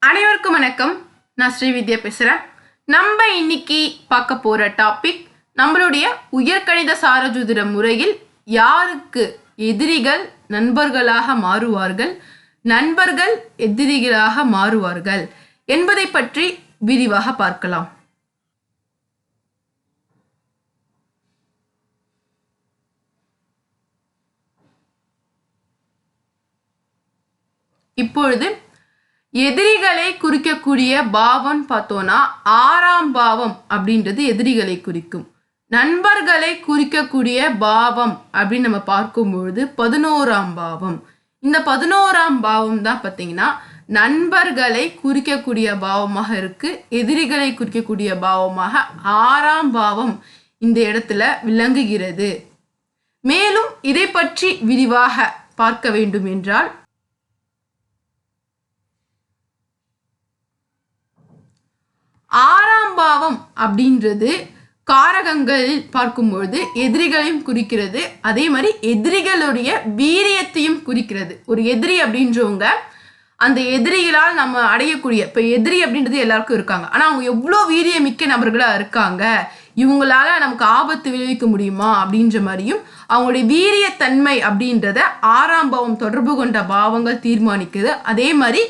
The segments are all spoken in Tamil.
அனைவருக்கும் வணக்கம். நான் ஸ்ரீவித்யா பேசுகிறேன் நம்ம இன்னைக்கு பார்க்க போகிற டாபிக் நம்மளுடைய உயர்கணித சாரஜோதிட முறையில் யாருக்கு எதிரிகள் நண்பர்களாக மாறுவார்கள்? நண்பர்கள் எதிரிகளாக மாறுவார்கள் என்பதை பற்றி விரிவாக பார்க்கலாம். இப்பொழுது எதிரிகளை குறிக்கக்கூடிய பாவம் பார்த்தோம்னா ஆறாம் பாவம் அப்படின்றது எதிரிகளை குறிக்கும். நண்பர்களை குறிக்கக்கூடிய பாவம் அப்படின்னு நம்ம பார்க்கும்பொழுது பதினோராம் பாவம். இந்த பதினோராம் பாவம் தான் பார்த்தீங்கன்னா நண்பர்களை குறிக்கக்கூடிய பாவமாக இருக்கு எதிரிகளை குறிக்கக்கூடிய பாவமாக ஆறாம் பாவம் இந்த இடத்துல விளங்குகிறது. மேலும் இதை பற்றி விரிவாக பார்க்க வேண்டும் என்றால் ஆறாம் பாவம் அப்படின்றது காரகங்கள் பார்க்கும்பொழுது எதிரிகளையும் குறிக்கிறது. அதே மாதிரி எதிரிகளுடைய வீரியத்தையும் குறிக்கிறது. ஒரு எதிரி அப்படின்றவங்க அந்த எதிரிகளால் நம்ம அடையக்கூடிய இப்போ எதிரி அப்படின்றது எல்லாருக்கும் இருக்காங்க. ஆனால் அவங்க எவ்வளோ வீரியமிக்க நபர்களாக இருக்காங்க? இவங்களால நமக்கு ஆபத்து விளைவிக்க முடியுமா? அப்படின்ற மாதிரியும் அவங்களுடைய வீரியத்தன்மை அப்படின்றத ஆறாம் பாவம் தொடர்பு கொண்ட பாவங்கள் தீர்மானிக்குது. அதே மாதிரி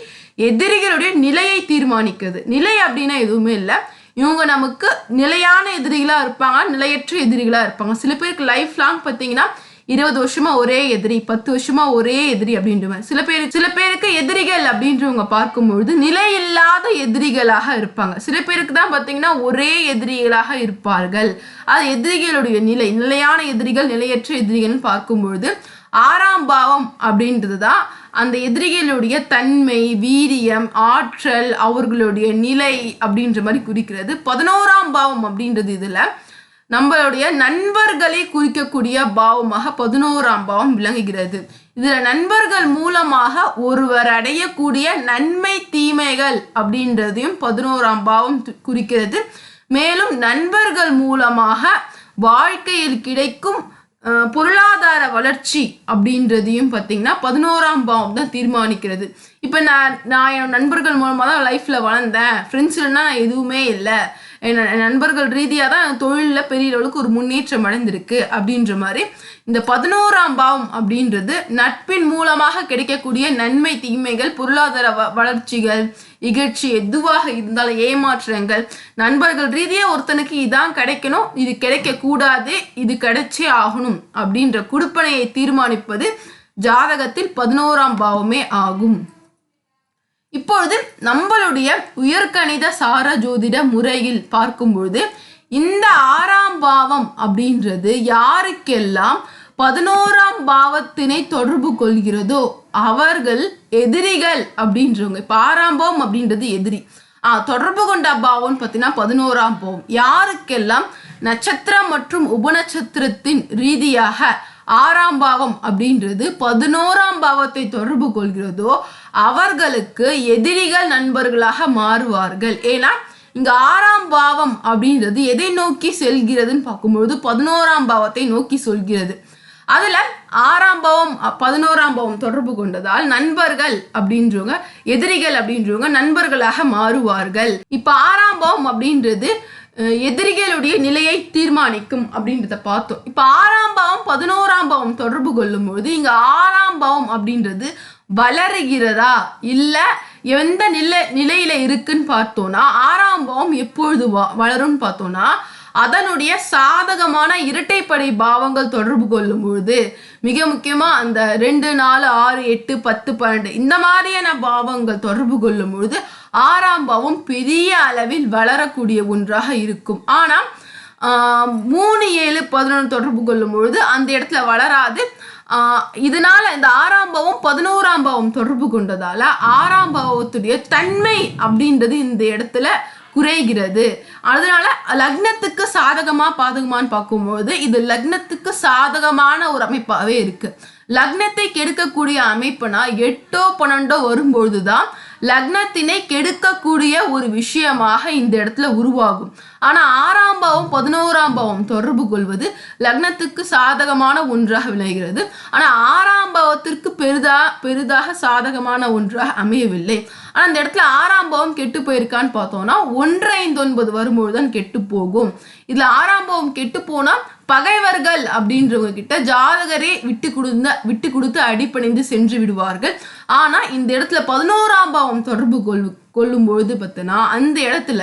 எதிரிகளுடைய நிலையை தீர்மானிக்குது. நிலை அப்படின்னா எதுவுமே இல்லை. இவங்க நமக்கு நிலையான எதிரிகளாக இருப்பாங்க நிலையற்ற எதிரிகளாக இருப்பாங்க. சில பேருக்கு லைஃப் லாங் பார்த்தீங்கன்னா இருபது வருஷமா ஒரே எதிரி பத்து வருஷமா ஒரே எதிரி அப்படின்றவன். சில பேர் சில பேருக்கு எதிரிகள் அப்படின்றவங்க பார்க்கும்பொழுது நிலை இல்லாத எதிரிகளாக இருப்பாங்க. சில பேருக்கு தான் பார்த்தீங்கன்னா ஒரே எதிரிகளாக இருப்பார்கள். அது எதிரிகளுடைய நிலை நிலையான எதிரிகள் நிலையற்ற எதிரிகள்னு பார்க்கும்பொழுது ஆறாம் பாவம் அப்படின்றது தான் அந்த எதிரிகளுடைய தன்மை வீரியம் ஆற்றல் அவர்களுடைய நிலை அப்படின்ற மாதிரி குறிக்கிறது. பதினோராம் பாவம் அப்படின்றது இதில் நம்மளுடைய நண்பர்களை குறிக்கக்கூடிய பாவமாக பதினோராம் பாவம் விளங்குகிறது இதில் நண்பர்கள் மூலமாக ஒருவர் அடையக்கூடிய நன்மை தீமைகள் அப்படின்றதையும் பதினோராம் பாவம் குறிக்கிறது. மேலும் நண்பர்கள் மூலமாக வாழ்க்கையில் கிடைக்கும் பொருளாதார வளர்ச்சி அப்படின்றதையும் பார்த்தீங்கன்னா பதினோராம் பாவம் தான் தீர்மானிக்கிறது. இப்போ நான் நான் என் நண்பர்கள் மூலமாக தான் லைஃப்பில் வளர்ந்தேன். ஃப்ரெண்ட்ஸ் இல்லைன்னா எதுவுமே இல்லை. என் நண்பர்கள் ரீதியாக தான் தொழிலில் பெரிய அளவுக்கு ஒரு முன்னேற்றம் அடைந்திருக்கு அப்படின்ற மாதிரி இந்த பதினோராம் பாவம் அப்படின்றது நட்பின் மூலமாக கிடைக்கக்கூடிய நன்மை தீமைகள் பொருளாதார வ வளர்ச்சிகள் இகழ்ச்சி எதுவாக இருந்தாலும் ஏமாற்றங்கள். நண்பர்கள் ரீதியாக ஒருத்தனுக்கு இதான் கிடைக்கணும் இது கிடைக்க கூடாது இது கிடைச்சே ஆகணும் அப்படின்ற குடுப்பனையை தீர்மானிப்பது ஜாதகத்தில் பதினோராம் பாவமே ஆகும். இப்பொழுது நம்மளுடைய உயர்கணித சார ஜோதிட முறையில் பார்க்கும்பொழுது இந்த ஆறாம் பாவம் அப்படின்றது யாருக்கெல்லாம் பதினோராம் பாவத்தினை தொடர்பு கொள்கிறதோ அவர்கள் எதிரிகள் அப்படின்றவங்க. இப்போ ஆறாம் பாவம் அப்படின்றது எதிரி. ஆ தொடர்பு கொண்ட பாவம்னு பார்த்தீங்கன்னா பதினோராம் பாவம். யாருக்கெல்லாம் நட்சத்திரம் மற்றும் உபநட்சத்திரத்தின் ரீதியாக ஆறாம் பாவம் அப்படின்றது பதினோராம் பாவத்தை தொடர்பு கொள்கிறதோ அவர்களுக்கு எதிரிகள் நண்பர்களாக மாறுவார்கள். ஏன்னா இங்க ஆறாம் பாவம் அப்படின்றது எதை நோக்கி செல்கிறதுன்னு பார்க்கும்பொழுது பதினோராம் பாவத்தை நோக்கி சொல்கிறது. அதுல ஆறாம் பாவம் பதினோராம் பாவம் தொடர்பு கொண்டதால் நண்பர்கள் அப்படின்றவங்க எதிரிகள் அப்படின்றவங்க நண்பர்களாக மாறுவார்கள். இப்ப ஆறாம் பாவம் அப்படின்றது எதிரிகளுடைய நிலையை தீர்மானிக்கும் அப்படின்றத பார்த்தோம். இப்போ ஆறாம் பாவம் பதினோராம் பாவம் தொடர்பு கொள்ளும் பொழுது இங்க ஆறாம் பாவம் அப்படின்றது வளருகிறதா? இல்ல எந்த நிலை நிலையில இருக்குன்னு பார்த்தோம்னா ஆறாம் பாவம் எப்பொழுது வ- வளரும்னு பார்த்தோம்னா அதனுடைய சாதகமான இரட்டைப்படை பாவங்கள் தொடர்பு கொள்ளும் பொழுது மிக முக்கியமா அந்த ரெண்டு நாலு ஆறு எட்டு பத்து பன்னெண்டு இந்த மாதிரியான பாவங்கள் தொடர்பு கொள்ளும் பொழுது ஆறாம் பாவம் பெரிய அளவில் வளரக்கூடிய ஒன்றாக இருக்கும். ஆனால் மூணு ஏழு பதினொன்று தொடர்பு கொள்ளும் பொழுது அந்த இடத்துல வளராது. இதனால் இதனால இந்த ஆறாம் பாவம் பதினோராம் பாவம் தொடர்பு கொண்டதால ஆறாம் பாவத்துடைய தன்மை அப்படின்றது இந்த இடத்துல குறைகிறது. அதனால லக்னத்துக்கு சாதகமா பாதகமான்னு பார்க்கும்போது இது லக்னத்துக்கு சாதகமான ஒரு அமைப்பாகவே இருக்கு. லக்னத்தை கெடுக்கக்கூடிய அமைப்புனா எட்டோ பன்னெண்டோ வரும்பொழுது தான் லக்னத்தினை கெடுக்கக்கூடிய ஒரு விஷயமாக இந்த இடத்துல உருவாகும். ஆனால் ஆறாம் பாவம் பதினோராம் பாவம் தொடர்பு கொள்வது லக்னத்துக்கு சாதகமான ஒன்றாக விளைகிறது. ஆனால் ஆறாம் பாவத்திற்கு பெரிதா பெரிதாக சாதகமான ஒன்றாக அமையவில்லை. ஆனால் அந்த இடத்துல ஆறாம் பாவம் கெட்டு போயிருக்கான்னு பார்த்தோம்னா ஒன்று ஐந்து ஒன்பது வரும்பொழுது தான் கெட்டு போகும். இதில் ஆறாம் பாவம் கெட்டு போனால் பகைவர்கள் அப்படின்றவங்க கிட்ட ஜாதகரே விட்டு கொடுத்த விட்டு கொடுத்து அடிப்பணிந்து சென்று விடுவார்கள். ஆனா இந்த இடத்துல பதினோராம் பாவம் தொடர்பு கொள் கொள்ளும் பொழுது பார்த்தோன்னா அந்த இடத்துல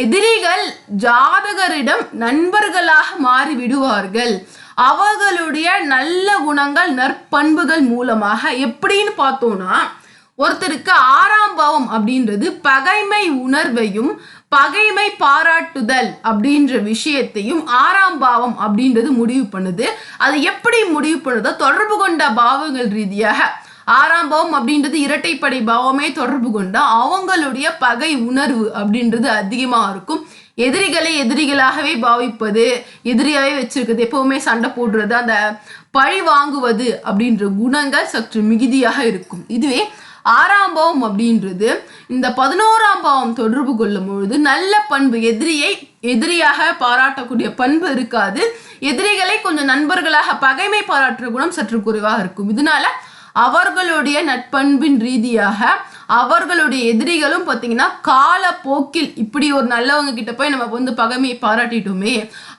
எதிரிகள் ஜாதகரிடம் நண்பர்களாக மாறி விடுவார்கள். அவர்களுடைய நல்ல குணங்கள் நற்பண்புகள் மூலமாக எப்படின்னு பார்த்தோம்னா ஒருத்தருக்கு ஆறாம் பாவம் அப்படின்றது பகைமை உணர்வையும் பகைமை பாராட்டுதல் அப்படின்ற விஷயத்தையும் ஆறாம் பாவம் அப்படின்றது முடிவு பண்ணுது. அது எப்படி முடிவு பண்ணுதோ தொடர்பு கொண்ட பாவங்கள் ரீதியாக. ஆறாம் பாவம் அப்படின்றது இரட்டைப்படை பாவமே தொடர்பு கொண்டா அவங்களுடைய பகை உணர்வு அப்படின்றது அதிகமாக இருக்கும். எதிரிகளை எதிரிகளாகவே பாவிப்பது எதிரியாகவே வச்சிருக்கிறது எப்பவுமே சண்டை போடுறது அந்த பழி வாங்குவது அப்படின்ற குணங்கள் சற்று மிகுதியாக இருக்கும். இதுவே ஆறாம் பாவம் அப்படின்றது இந்த பதினோராம் பாவம் தொடர்பு கொள்ளும் பொழுது நல்ல பண்பு எதிரியை எதிரியாக பாராட்டக்கூடிய பண்பு இருக்காது. எதிரிகளை கொஞ்சம் நண்பர்களாக பகைமை பாராட்டுற குணம் சற்று குறைவாக இருக்கும். இதனால அவர்களுடைய நட்பண்பின் ரீதியாக அவர்களுடைய எதிரிகளும் பார்த்தீங்கன்னா காலப்போக்கில் இப்படி ஒரு நல்லவங்க கிட்ட போய் நம்ம வந்து பகைமையை பாராட்டிட்டோமே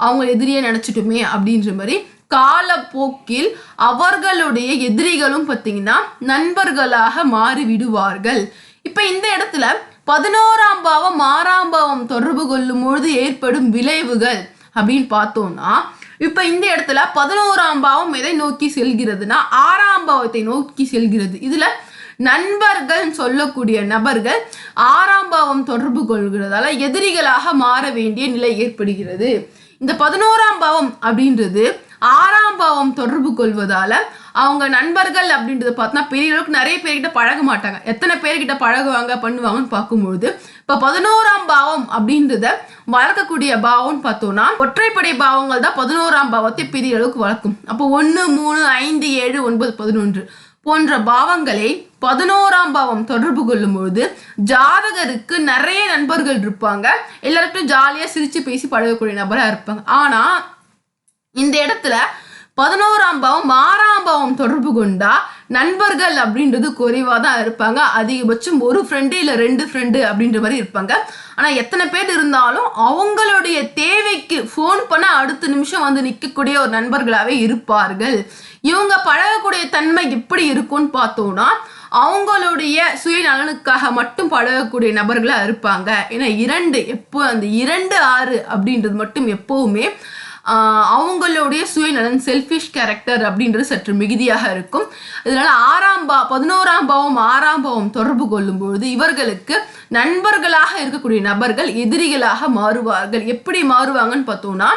அவங்க எதிரியை நினச்சிட்டோமே அப்படின்ற மாதிரி காலப்போக்கில் அவர்களுடைய எதிரிகளும் பார்த்தீங்கன்னா நண்பர்களாக மாறிவிடுவார்கள். இப்போ இந்த இடத்துல பதினோராம் பாவம் ஆறாம் பாவம் தொடர்பு கொள்ளும் பொழுது ஏற்படும் விளைவுகள் அப்படின்னு பார்த்தோம்னா இப்போ இந்த இடத்துல பதினோராம் பாவம் எதை நோக்கி செல்கிறதுனா ஆறாம் பாவத்தை நோக்கி செல்கிறது. இதில் நண்பர்கள் சொல்லக்கூடிய நபர்கள் ஆறாம் பாவம் தொடர்பு கொள்கிறதால எதிரிகளாக மாற வேண்டிய நிலை ஏற்படுகிறது. இந்த பதினோராம் பாவம் அப்படின்றது ஆறாம் பாவம் தொடர்பு கொள்வதால அவங்க நண்பர்கள் அப்படின்றத பார்த்தோன்னா பெரிய அளவுக்கு நிறைய பேர்கிட்ட பழக மாட்டாங்க. எத்தனை பேர்கிட்ட பழகுவாங்க பண்ணுவாங்கன்னு பார்க்கும்பொழுது இப்போ பதினோராம் பாவம் அப்படின்றத வளர்க்கக்கூடிய பாவம்னு பார்த்தோம்னா ஒற்றைப்படை பாவங்கள் தான் பதினோராம் பாவத்தை பெரிய அளவுக்கு வளர்க்கும். அப்போ ஒன்று மூணு ஐந்து ஏழு ஒன்பது பதினொன்று போன்ற பாவங்களை பதினோராம் பாவம் தொடர்பு கொள்ளும்பொழுது ஜாதகருக்கு நிறைய நண்பர்கள் இருப்பாங்க. எல்லாருக்கும் ஜாலியாக சிரித்து பேசி பழகக்கூடிய நபராக இருப்பாங்க. ஆனால் இந்த இடத்துல பதினோராம் பாவம் ஆறாம் பாவம் தொடர்பு கொண்டா நண்பர்கள் அப்படின்றது குறைவாக தான் இருப்பாங்க. அதிகபட்சம் ஒரு ஃப்ரெண்டு இல்லை ரெண்டு ஃப்ரெண்டு அப்படின்ற மாதிரி இருப்பாங்க. ஆனால் எத்தனை பேர் இருந்தாலும் அவங்களுடைய தேவைக்கு ஃபோன் பண்ண அடுத்த நிமிஷம் வந்து நிற்கக்கூடிய ஒரு நண்பர்களாகவே இருப்பார்கள். இவங்க பழகக்கூடிய தன்மை எப்படி இருக்கும்னு பார்த்தோம்னா அவங்களுடைய சுயநலனுக்காக மட்டும் பழகக்கூடிய நபர்களாக இருப்பாங்க. ஏன்னா இரண்டு எப்போ அந்த இரண்டு ஆறு அப்படின்றது மட்டும் எப்போவுமே அவங்களுடைய சுயநலன் செல்ஃபிஷ் கேரக்டர் அப்படின்றது சற்று மிகுதியாக இருக்கும். இதனால ஆறாம் பா பதினோராம் பாவம் ஆறாம் பாவம் தொடர்பு கொள்ளும் பொழுது இவர்களுக்கு நண்பர்களாக இருக்கக்கூடிய நபர்கள் எதிரிகளாக மாறுவார்கள். எப்படி மாறுவாங்கன்னு பார்த்தோம்னா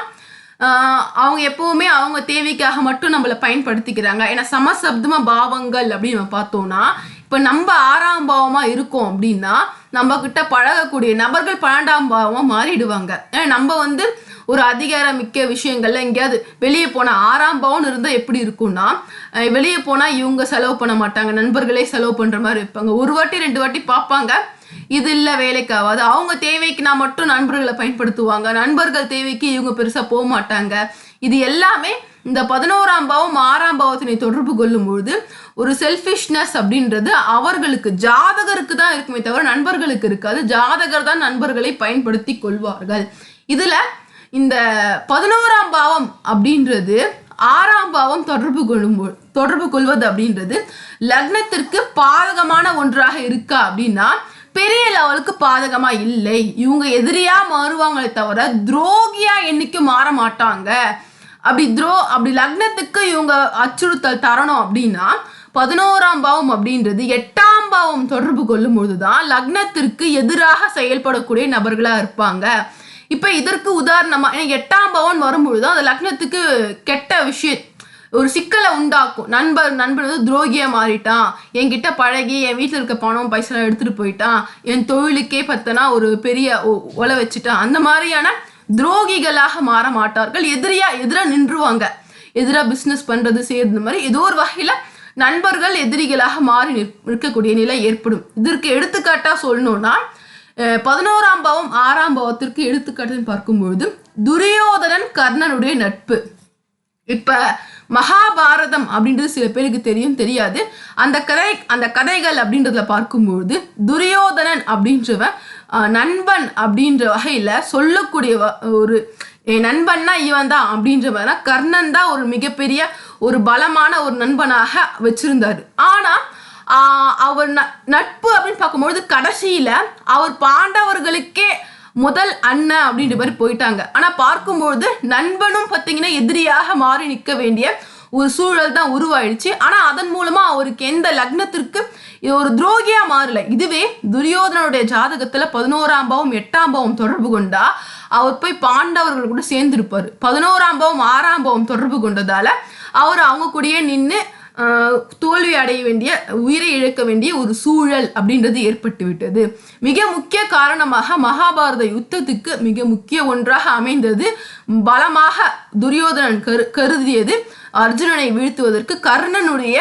அவங்க எப்போவுமே அவங்க தேவைக்காக மட்டும் நம்மளை பயன்படுத்திக்கிறாங்க. ஏன்னா சமசப்தம பாவங்கள் அப்படின்னு நம்ம பார்த்தோம்னா இப்போ நம்ம ஆறாம் பாவமாக இருக்கோம் அப்படின்னா நம்ம கிட்ட பழகக்கூடிய நபர்கள் பன்னெண்டாம் பாவமாக மாறிடுவாங்க. ஏன்னா நம்ம வந்து ஒரு அதிகாரம் மிக்க விஷயங்கள்ல எங்கேயாவது வெளியே போனால் ஆறாம் பவுன் இருந்தால் எப்படி இருக்கும்னா வெளியே போனால் இவங்க செலவு பண்ண மாட்டாங்க நண்பர்களே செலவு பண்ணுற மாதிரி இருப்பாங்க. ஒரு வாட்டி ரெண்டு வாட்டி பார்ப்பாங்க. இது இல்லை வேலைக்கு ஆகாது. அவங்க தேவைக்கு நான் மட்டும் நண்பர்களை பயன்படுத்துவாங்க. நண்பர்கள் தேவைக்கு இவங்க பெருசாக போக மாட்டாங்க. இது எல்லாமே இந்த பதினோராம் பாவம் ஆறாம் பாவத்தினை தொடர்பு கொள்ளும் பொழுது ஒரு செல்ஃபிஷ்னஸ் அப்படின்றது அவர்களுக்கு ஜாதகருக்கு தான் இருக்குமே தவிர நண்பர்களுக்கு இருக்காது. ஜாதகர் தான் நண்பர்களை பயன்படுத்தி கொள்வார்கள். இதில் இந்த பதினோராம் பாவம் அப்படின்றது ஆறாம் பாவம் தொடர்பு கொள்ளும் தொடர்பு கொள்வது அப்படின்றது லக்னத்திற்கு பாதகமான ஒன்றாக இருக்கா அப்படின்னா பெரிய லெவலுக்கு பாதகமா இல்லை. இவங்க எதிரியா மாறுவாங்களே தவிர துரோகியா என்னைக்கும் மாற மாட்டாங்க. அப்படி துரோ அப்படி லக்னத்துக்கு இவங்க அச்சுறுத்தல் தரணும் அப்படின்னா பதினோராம் பாவம் அப்படின்றது எட்டாம் பாவம் தொடர்பு கொள்ளும் பொழுதுதான் லக்னத்திற்கு எதிராக செயல்படக்கூடிய நபர்களா இருப்பாங்க. இப்போ இதற்கு உதாரணமாக ஏன்னா எட்டாம் பவன் வரும்பொழுது அது லக்னத்துக்கு கெட்ட விஷயம் ஒரு சிக்கலை உண்டாக்கும். நண்பர் நண்பர் வந்து துரோகியாக மாறிட்டான். என்கிட்ட பழகி என் வீட்டில் இருக்க பணம் பைசா எடுத்துகிட்டு போயிட்டான். என் தொழிலுக்கே பார்த்தனா ஒரு பெரிய ஒ- ஒலை வச்சுட்டான். அந்த மாதிரியான துரோகிகளாக மாற மாட்டார்கள். எதிரியாக எதிராக நின்றுவாங்க. எதிராக பிஸ்னஸ் பண்ணுறது செய்கிறது மாதிரி ஏதோ ஒரு வகையில் நண்பர்கள் எதிரிகளாக மாறி நிற்- நிற்கக்கூடிய நிலை ஏற்படும். இதற்கு எடுத்துக்காட்டாக சொல்லணும்னா பதினோராம் பாவம் ஆறாம் பாவத்திற்கு எடுத்துக்காட்டுன்னு பார்க்கும்பொழுது துரியோதனன் கர்ணனுடைய நட்பு. இப்ப மகாபாரதம் அப்படின்றது சில பேருக்கு தெரியும் தெரியாது. அந்த கதை அந்த கதைகள் அப்படின்றத பார்க்கும்பொழுது துரியோதனன் அப்படின்றவன் நண்பன் அப்படின்ற வகையில சொல்லக்கூடிய ஒரு என் நண்பன்னா இவன் தான் அப்படின்றவன் கர்ணன் தான் ஒரு மிகப்பெரிய ஒரு பலமான ஒரு நண்பனாக வச்சிருந்தாரு. ஆனா அவர் ந- நட்பு அப்படின்னு பார்க்கும்பொழுது கடைசியில் அவர் பாண்டவர்களுக்கே முதல் அண்ணன் அப்படின்ற மாதிரி போயிட்டாங்க. ஆனால் பார்க்கும்பொழுது நண்பனும் பார்த்தீங்கன்னா எதிரியாக மாறி நிற்க வேண்டிய ஒரு சூழல் தான் உருவாயிடுச்சு. ஆனால் அதன் மூலமாக அவருக்கு எந்த லக்னத்திற்கு இது ஒரு துரோகியாக மாறல. இதுவே துரியோதனனுடைய ஜாதகத்தில் பதினோராம் பாவம் எட்டாம் பாவம் தொடர்பு கொண்டா அவர் போய் பாண்டவர்கள் கூட சேர்ந்துருப்பார். பதினோராம் பாவம் ஆறாம் பாவம் தொடர்பு கொண்டதால் அவர் அவங்க கூடயே நின்று தோல்வி அடைய வேண்டிய உயிரை இழக்க வேண்டிய ஒரு சூழல் அப்படின்றது ஏற்பட்டு விட்டது. மிக முக்கிய காரணமாக மகாபாரத யுத்தத்துக்கு மிக முக்கிய ஒன்றாக அமைந்தது பலமாக துரியோதனன் கரு கருதியது. அர்ஜுனனை வீழ்த்துவதற்கு கர்ணனுடைய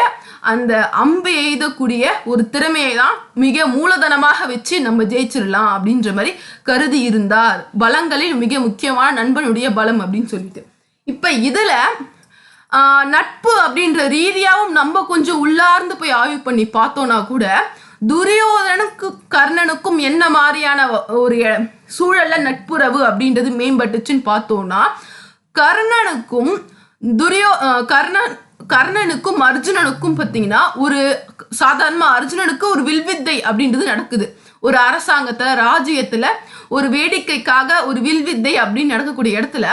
அந்த அம்பு எய்தக்கூடிய ஒரு திறமையை தான் மிக மூலதனமாக வச்சு நம்ம ஜெயிச்சிடலாம் அப்படின்ற மாதிரி கருதி இருந்தார் பலங்களில் மிக முக்கியமான நண்பனுடைய பலம் அப்படின்னு சொல்லிட்டு. இப்போ இதில் நட்பு அப்படின்ற ரீதியாகவும் நம்ம கொஞ்சம் உள்ளார்ந்து போய் ஆய்வு பண்ணி பார்த்தோம்னா கூட துரியோதனுக்கு கர்ணனுக்கும் என்ன மாதிரியான ஒரு சூழல்ல நட்புறவு அப்படின்றது மேம்பட்டுச்சுன்னு பார்த்தோம்னா கர்ணனுக்கும் துரியோ கர்ணன் கர்ணனுக்கும் அர்ஜுனனுக்கும் பார்த்தீங்கன்னா ஒரு சாதாரணமாக அர்ஜுனனுக்கு ஒரு வில்வித்தை அப்படின்றது நடக்குது. ஒரு அரசாங்கத்தில் ராஜ்யத்தில் ஒரு வேடிக்கைக்காக ஒரு வில்வித்தை அப்படின்னு நடக்கக்கூடிய இடத்துல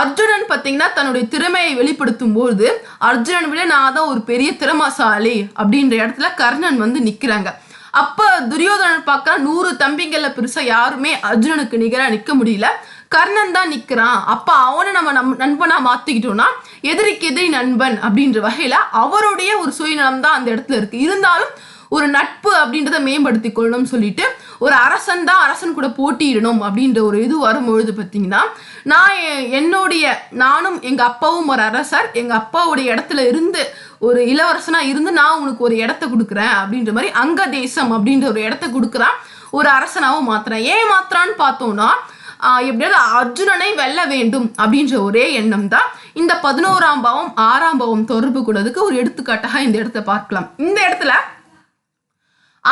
அர்ஜுனன் பார்த்தீங்கன்னா தன்னுடைய திறமையை வெளிப்படுத்தும் போது அர்ஜுனன் விட நான் தான் ஒரு பெரிய திறமசாலி அப்படின்ற இடத்துல கர்ணன் வந்து நிற்கிறாங்க அப்போ துரியோதனன் பார்க்க நூறு தம்பிங்களில் பெருசாக யாருமே அர்ஜுனனுக்கு நிகராக நிற்க முடியல. கர்ணன் தான் நிற்கிறான் அப்போ அவனை நம்ம நம் நண்பனாக மாற்றிக்கிட்டோம்னா எதிரிக்கு எதிரி நண்பன் அப்படின்ற வகையில் அவருடைய ஒரு சுயநலம் தான் அந்த இடத்துல இருக்குது இருந்தாலும் ஒரு நட்பு அப்படின்றத மேம்படுத்தி கொள்ளணும்னு சொல்லிட்டு ஒரு அரசன் தான் அரசன் கூட போட்டியிடணும் அப்படின்ற ஒரு இது வரும்பொழுது பார்த்தீங்கன்னா நான் எ- என்னுடைய நானும் எங்கள் அப்பாவும் ஒரு அரசர் எங்கள் அப்பாவுடைய இடத்துல இருந்து ஒரு இளவரசனாக இருந்து நான் உனக்கு ஒரு இடத்த கொடுக்குறேன் அப்படின்ற மாதிரி அங்க தேசம் அப்படின்ற ஒரு இடத்த கொடுக்குறான் ஒரு அரசனாவும் மாத்துறேன் ஏன் மாத்திரான்னு பார்த்தோம்னா எப்படியாவது அர்ஜுனனை வெல்ல வேண்டும் அப்படின்ற ஒரே எண்ணம் தான் இந்த பதினோராம் பாவம் ஆறாம் பாவம் தொடர்பு கொண்டதுக்கு ஒரு எடுத்துக்காட்டாக இந்த இடத்த பார்க்கலாம். இந்த இடத்துல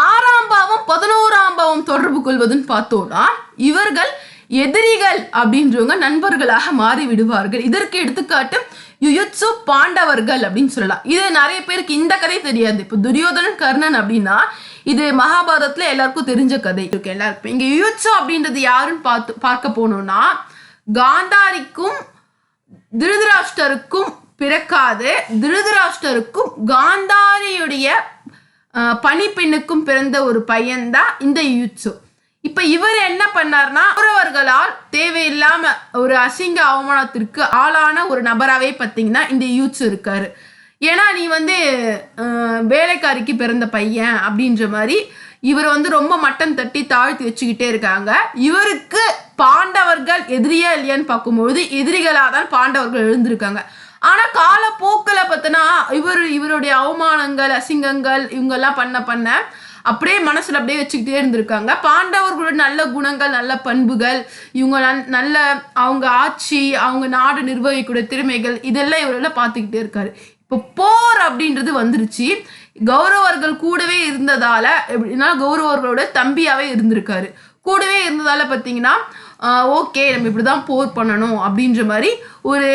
ஆறாம் பாவம் பதினோராம் பாவம் தொடர்பு கொள்வதுன்னு பார்த்தோம்னா இவர்கள் எதிரிகள் அப்படின்றவங்க நண்பர்களாக மாறி விடுவார்கள். இதற்கு எடுத்துக்காட்டு யுயுத்சு பாண்டவர்கள் அப்படின்னு சொல்லலாம். இது நிறைய பேருக்கு இந்த கதை தெரியாது. இப்போ துரியோதனன் கர்ணன் அப்படின்னா இது மகாபாரதத்தில் எல்லாருக்கும் தெரிஞ்ச கதை. இருக்கு எல்லாருக்கும். இங்கே யுயுத்சு அப்படின்றது யாருன்னு பார்த்து பார்க்க போனோம்னா காந்தாரிக்கும் திருதராஷ்டருக்கும் பிறக்காது. திருதராஷ்டருக்கும் காந்தாரியுடைய பணிப்பெண்ணுக்கும் பிறந்த ஒரு பையன்தான் இந்த யுத்சு இப்ப இவர் என்ன பண்ணார்னா கௌரவர்களால் தேவையில்லாம ஒரு அசிங்க அவமானத்திற்கு ஆளான ஒரு நபராகவே பார்த்தீங்கன்னா இந்த யூத்ஸ் இருக்காரு. ஏன்னா நீ வந்து வேலைக்காரிக்கு பிறந்த பையன் அப்படின்ற மாதிரி இவர் வந்து ரொம்ப மட்டம் தட்டி தாழ்த்தி வச்சுக்கிட்டே இருக்காங்க. இவருக்கு பாண்டவர்கள் எதிரியா இல்லையான்னு பார்க்கும்பொழுது எதிரிகளாக தான் பாண்டவர்கள் எழுந்திருக்காங்க. ஆனா காலப்போக்கில் பார்த்தோன்னா இவர் இவருடைய அவமானங்கள் அசிங்கங்கள் இவங்கெல்லாம் பண்ண பண்ண அப்படியே மனசில் அப்படியே வச்சுக்கிட்டே இருந்திருக்காங்க. பாண்டவர்களோட நல்ல குணங்கள் நல்ல பண்புகள் இவங்க நல்ல அவங்க ஆட்சி அவங்க நாடு நிர்வகிக்கூடிய திறமைகள் இதெல்லாம் இவரெல்லாம் பார்த்துக்கிட்டே இருக்காரு. இப்போ போர் அப்படின்றது வந்துருச்சு. கௌரவர்கள் கூடவே இருந்ததால எப்படின்னா கௌரவர்களோட தம்பியாவே இருந்திருக்காரு. கூடவே இருந்ததால பார்த்தீங்கன்னா ஓகே நம்ம இப்படிதான் போர் பண்ணணும் அப்படின்ற மாதிரி ஒரு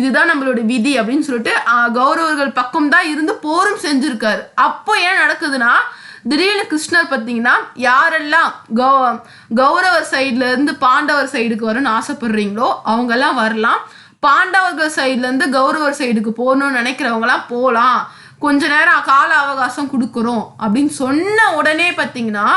இதுதான் நம்மளோட விதி அப்படின்னு சொல்லிட்டு கௌரவர்கள் பக்கம் தான் இருந்து போரும் செஞ்சிருக்காரு. அப்போ ஏன் நடக்குதுன்னா திடீர்னு கிருஷ்ணர் பார்த்தீங்கன்னா யாரெல்லாம் கௌ கௌரவர் சைடுல இருந்து பாண்டவர் சைடுக்கு வரணும்னு ஆசைப்படுறீங்களோ அவங்கெல்லாம் வரலாம். பாண்டவர்கள் சைட்லேருந்து கௌரவர் சைடுக்கு போகணும்னு நினைக்கிறவங்களாம் போகலாம். கொஞ்ச நேரம் கால அவகாசம் கொடுக்குறோம் அப்படின்னு சொன்ன உடனே பார்த்தீங்கன்னா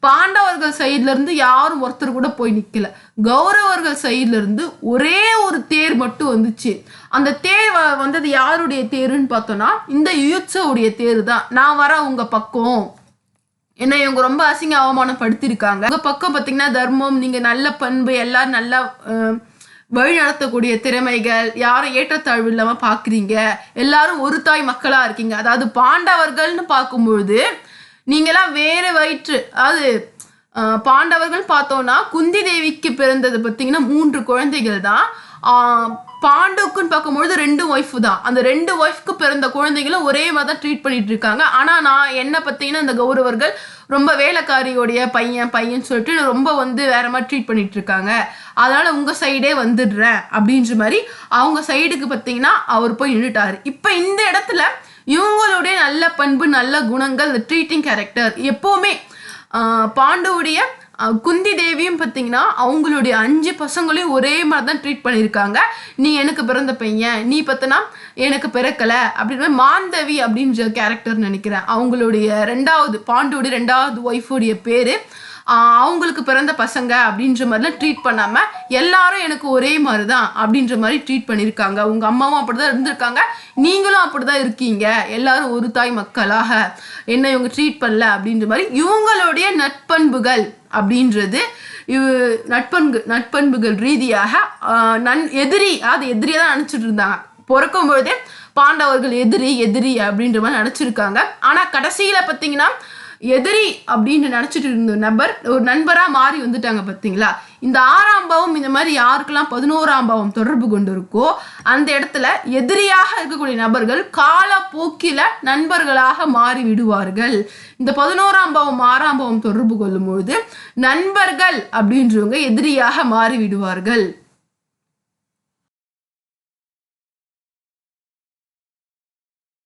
பாண்டவர்கள் சைடுல இருந்து யாரும் ஒருத்தர் கூட போய் நிக்கல. கௌரவர்கள் சைடுல இருந்து ஒரே ஒரு தேர் மட்டும் வந்துச்சு. அந்த தேர் வ- வந்தது யாருடைய தேருன்னு பார்த்தோம்னா இந்த யுயுத்சவுடைய தேர் தான் நான் வர உங்க பக்கம். என்ன இவங்க ரொம்ப அசிங்க அவமானப்படுத்தியிருக்காங்க. உங்க பக்கம் பார்த்தீங்கன்னா தர்மம் நீங்க நல்ல பண்பு எல்லாரும் நல்லா வழி நடத்தக்கூடிய திறமைகள் யாரும் ஏற்றத்தாழ்வு இல்லாமல் பார்க்குறீங்க. எல்லாரும் ஒரு தாய் மக்களாக இருக்கீங்க. அதாவது பாண்டவர்கள்னு பார்க்கும்பொழுது நீங்களாம் வேறு வயிற்று. அதாவது பாண்டவர்கள் பார்த்தோன்னா குந்தி தேவிக்கு பிறந்தது பார்த்தீங்கன்னா மூன்று குழந்தைகள் தான். பாண்டவுக்குன்னு பாண்டுக்குன்னு பார்க்கும்பொழுது ரெண்டு ஒய்ஃப் தான். அந்த ரெண்டு ஒய்ஃப்க்கு பிறந்த குழந்தைகளும் ஒரே மாதிரி தான் ட்ரீட் பண்ணிட்டு இருக்காங்க. ஆனால் நான் என்ன பார்த்தீங்கன்னா இந்த கௌரவர்கள் ரொம்ப வேலைக்காரியோடைய பையன் பையன் சொல்லிட்டு ரொம்ப வந்து வேற மாதிரி ட்ரீட் பண்ணிட்டு இருக்காங்க. அதனால உங்க சைடே வந்துடுறேன் அப்படின்ற மாதிரி அவங்க சைடுக்கு பார்த்தீங்கன்னா அவர் போய் நின்றுட்டாரு இப்போ இந்த இடத்துல இவங்களுடைய நல்ல பண்பு நல்ல குணங்கள் இந்த ட்ரீட்டிங் கேரக்டர் எப்போவுமே பாண்டவுடைய பாண்டுவுடைய குந்தி தேவியும் பார்த்தீங்கன்னா அவங்களுடைய அஞ்சு பசங்களையும் ஒரே மாதிரி தான் ட்ரீட் பண்ணியிருக்காங்க. நீ எனக்கு பிறந்த பையன் நீ பார்த்தனா எனக்கு பிறக்கலை அப்படின்னு மாந்தவி அப்படின்ற கேரக்டர் நினைக்கிறேன். அவங்களுடைய ரெண்டாவது பாண்டுவுடைய ரெண்டாவது ஒய்ஃபுடைய பேர் அவங்களுக்கு பிறந்த பசங்க அப்படின்ற மாதிரிலாம் ட்ரீட் பண்ணாம எல்லாரும் எனக்கு ஒரே மாதிரி தான் அப்படின்ற மாதிரி ட்ரீட் பண்ணியிருக்காங்க. உங்க அம்மாவும் அப்படிதான் இருந்திருக்காங்க. நீங்களும் அப்படிதான் இருக்கீங்க. எல்லாரும் ஒரு தாய் மக்களாக என்ன இவங்க ட்ரீட் பண்ணல அப்படின்ற மாதிரி இவங்களுடைய நட்பண்புகள் அப்படின்றது இவ நட்பண்பு நட்பண்புகள் ரீதியாக நன் எதிரி அது எதிரியாக தான் நினச்சிட்டு இருந்தாங்க. பிறக்கும் பொழுதே பாண்டவர்கள் எதிரி எதிரி அப்படின்ற மாதிரி நினச்சிருக்காங்க. ஆனால் கடைசியில் பார்த்தீங்கன்னா எதிரி அப்படின்னு நினச்சிட்டு இருந்த நபர் ஒரு நண்பராக மாறி வந்துட்டாங்க பார்த்தீங்களா இந்த ஆறாம் பாவம் இந்த மாதிரி யாருக்கெல்லாம் பதினோராம் பாவம் தொடர்பு கொண்டு இருக்கோ அந்த இடத்துல எதிரியாக இருக்கக்கூடிய நபர்கள் காலப்போக்கில் நண்பர்களாக மாறி விடுவார்கள். இந்த பதினோராம் பாவம் ஆறாம் பாவம் தொடர்பு கொள்ளும் பொழுது நண்பர்கள் அப்படின்றவங்க எதிரியாக மாறி விடுவார்கள்.